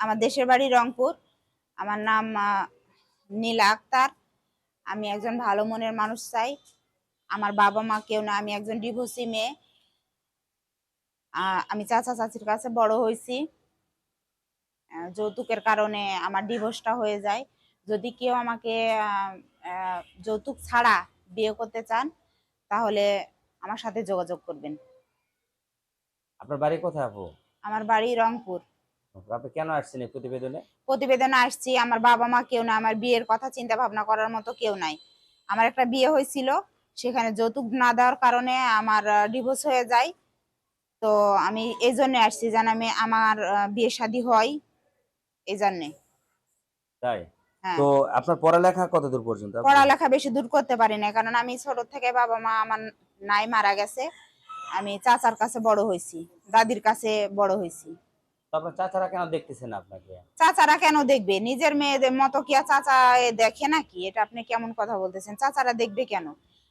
আমার দেশের বাড়ি রংপুর। আমার নাম নীলা আক্তার। আমি একজন ভালো মনের মানুষ চাই। আমার বাবা মা কেউ না আমি একজন ডিভোর্সি মেয়ে। আমি চাচা চাচির কাছে বড় হয়েছি। যৌতুকের কারণে আমার ডিভোর্সটা হয়ে যায়। যদি কেউ আমাকে যৌতুক ছাড়া বিয়ে করতে চান তাহলে আমার সাথে যোগাযোগ করবেন। আপনার বাড়ি কোথায় আপু? আমার বাড়ি রংপুর। আপনি কেন আসছেন এই প্রতিবেদনে? প্রতিবেদনে আসছি আমার বাবা মা কেউ না আমার বিয়ের কথা চিন্তা ভাবনা করার মতো কেউ নাই। আমার একটা বিয়ে হয়েছিল সেখানে যৌতুক না দেওয়ার কারণে আমার ডিভোর্স হয়ে যায়। তো আমি এই জন্য আসছি যেন আমি আমার বিয়ে শাদী হয় এই জন্যে। তাই? হ্যাঁ। তো আপনার পড়ালেখা কতদূর পর্যন্ত? পড়ালেখা বেশি দূর করতে পারি না কারণ আমি ছোট থেকে বাবা মা আমার নাই মারা গেছে। আমি চাচার কাছে বড় হয়েছি দাদির কাছে বড় হয়েছি। তো চাচারা কেন দেখতেছেন আপনাকে? চাচারা কেন দেখবে? নিজের মেয়েদের মতো কি চাচা দেখে নাকি? এটা আপনি কেমন কথা বলতেছেন? চাচারা দেখবে কেন?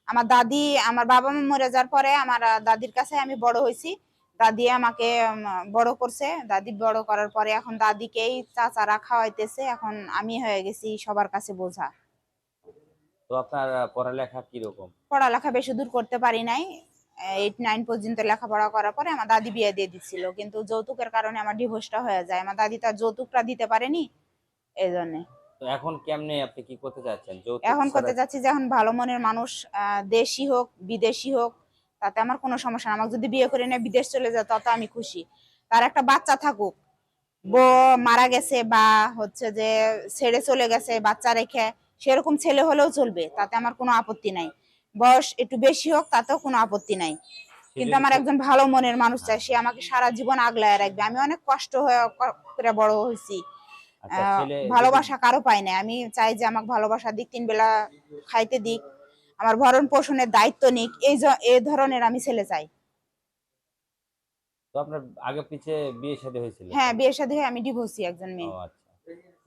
আমার দাদি আমার বাবা মা মরে যাওয়ার পরে আমার দাদির কাছে আমি বড় হয়েছি। দাদি আমাকে বড় করছে। দাদি বড় করার পরে এখন দাদিকেই চাচারা খাওয়াইতেছে। এখন আমি হয়ে গেছি সবার কাছে বোঝা। তো আপনার পড়ালেখা কীরকম? পড়ালেখা বেশি দূর করতে পারি নাই। এইট নাইন পর্যন্ত লেখাপড়া করার পরে আমার দাদি বিয়ে দিয়ে দিচ্ছিল কিন্তু যৌতুকের কারণে আমার ডিভোর্সটা হয়ে যায়। আমার দাদি তার যৌতুকটা দিতে পারেনি এই জন্যে তো এখন কেমনে আপনি কি করতে চাচ্ছেন? এখন করতে যাচ্ছি যে এখন ভালো মনের মানুষ দেশি হোক বিদেশি হোক তাতে আমার কোনো সমস্যা না। আমাকে যদি বিয়ে করে নিয়ে বিদেশ চলে যায় তত আমি খুশি। তার একটা বাচ্চা থাকুক। বউ মারা গেছে বা হচ্ছে যে ছেড়ে চলে গেছে বাচ্চা রেখে সেরকম ছেলে হলেও চলবে তাতে আমার কোনো আপত্তি নাই। বয়স একটু বেশি হোক তাতেও কোনো আপত্তি নাই। কিন্তু আমার একজন ভালো মনের মানুষ চাই সে আমাকে সারা জীবন আগলায় রাখবে। আমি অনেক কষ্ট হয়ে করে বড় হয়েছি। আচ্ছা, ভালোবাসা কারও পাই না আমি চাই যে আমাকে ভালোবাসা দিক তিন বেলা খাইতে দিক। আমার ভরণ পোষণের দায়িত্ব নিক। এই এই ধরনের আমি ছেলে চাই। তো আপনার আগে পিছে বিয়ে শাদী হয়েছিল? হ্যাঁ বিয়ের সাথে আমি ডিভোর্সি একজন মেয়ে। আচ্ছা।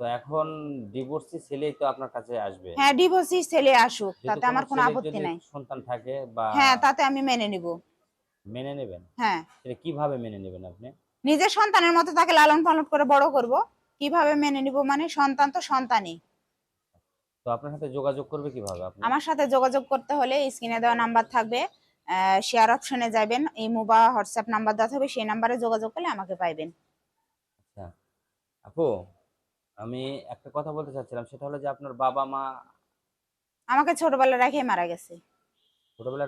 তো এখন ডিভোর্সি ছেলেই তো আপনার কাছে আসবে। হ্যাঁ ডিভোর্সি ছেলে আসুক তাতে আমার কোনো আপত্তি নাই। সন্তান থাকে বা হ্যাঁ তাতে আমি মেনে নিব। মেনে নেবেন? হ্যাঁ। সেটা কীভাবে মেনে নেবেন আপনি? নিজের সন্তানের মতো তাকে লালন পালন করে বড় করব। কীভাবে মেনে নিব মানে সন্তান তো সন্তানই। তো আপনার সাথে যোগাযোগ করবে কীভাবে আপনি? আমার সাথে যোগাযোগ করতে হলে স্ক্রিনে দেওয়া নাম্বার থাকবে। শেয়ার অপশনে যাবেন ইমো বা হোয়াটসঅ্যাপ নাম্বার দেওয়া থাকবে সেই নাম্বারে যোগাযোগ করলে আমাকে পাইবেন। আচ্ছা। আপু আমি একটা কথা বলতে চাচ্ছিলাম সেটা হলো যে আপনার বাবা মা আমাকে ছোটবেলা রেখে মারা গেছে। ছোটবেলা